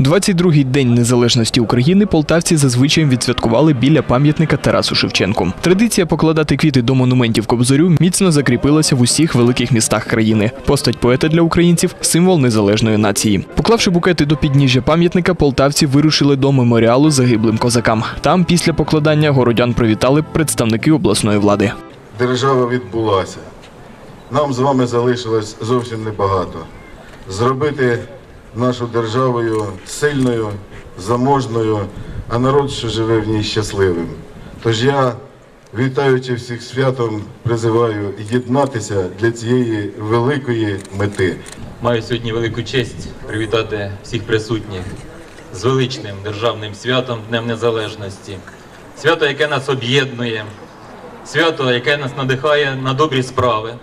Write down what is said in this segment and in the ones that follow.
22-й день незалежності України полтавці зазвичай відсвяткували біля пам'ятника Тарасу Шевченку. Традиція покладати квіти до монументів Кобзарю міцно закріпилася в усіх великих містах країни. Постать поета для українців символ незалежної нації. Поклавши букети до підніжжя пам'ятника, полтавці вирушили до меморіалу загиблим козакам. Там, після покладання, городян привітали представники обласної влади. держава відбулася. Нам з вами залишилось зовсім небагато. Зробити нашу державою сильною, заможною, а народ, що живе в ній щасливим. Тож я, вітаючи всіх святом, призиваю єднатися для цієї великої мети. Маю сьогодні велику честь привітати всіх присутніх з величним державним святом Днем Незалежності. Свято, яке нас об'єднує, свято, яке нас надихає на добрі справи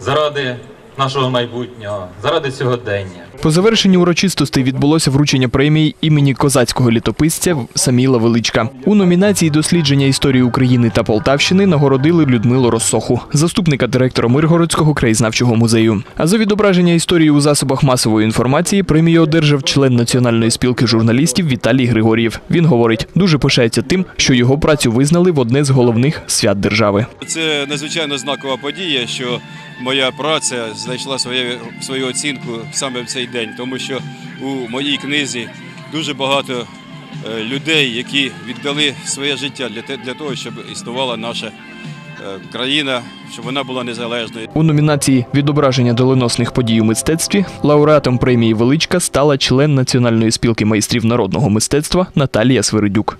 заради нашого майбутнього, заради сьогодення. По завершенні урочистостей відбулося вручення премії імені козацького літописця Саміла Величка. У номінації дослідження історії України та Полтавщини нагородили Людмилу Россоху, заступника директора Миргородського краєзнавчого музею. А за відображення історії у засобах масової інформації премію одержав член Національної спілки журналістів Віталій Григор'єв. Він говорить, дуже пишається тим, що його працю визнали в одне з головних свят держави. Це надзвичайно знакова подія, що моя праця знайшла своє, свою оцінку саме в цей день, тому що у моїй книзі дуже багато е, людей, які віддали своє життя для, для того, щоб існувала наша е, країна, щоб вона була незалежною. У номінації Відображення доленосних подій у мистецтві лауреатом премії Величка стала член Національної спілки майстрів народного мистецтва Наталія Свиридюк.